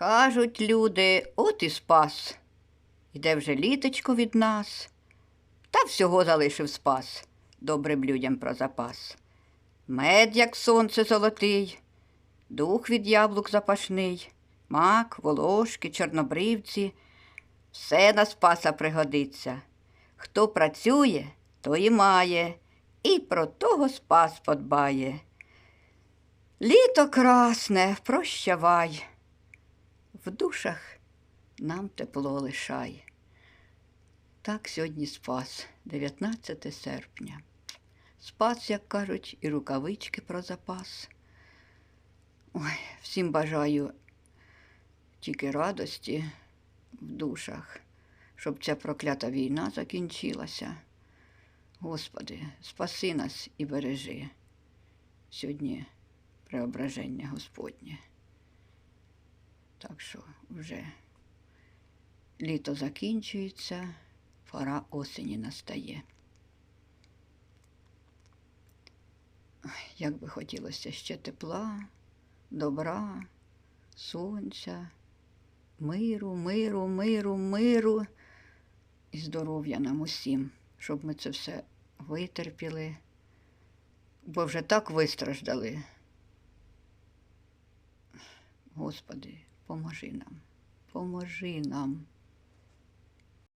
Кажуть люди, от і спас. Іде вже літочко від нас, та всього залишив спас, добрим людям про запас. Мед, як сонце золотий, дух від яблук запашний, мак, волошки, чорнобривці, все на спаса пригодиться. Хто працює, той і має, і про того спас подбає. Літо красне, прощавай, в душах нам тепло лишай. Так сьогодні спас, 19 серпня. Спас, як кажуть, і рукавички про запас. Ой, всім бажаю тільки радості в душах, щоб ця проклята війна закінчилася. Господи, спаси нас і бережи. Сьогодні преображення Господнє. Так що вже літо закінчується, пора осені настає. Як би хотілося ще тепла, добра, сонця, миру, миру, миру, миру і здоров'я нам усім, щоб ми це все витерпіли, бо вже так вистраждали. Господи, поможи нам, поможи нам.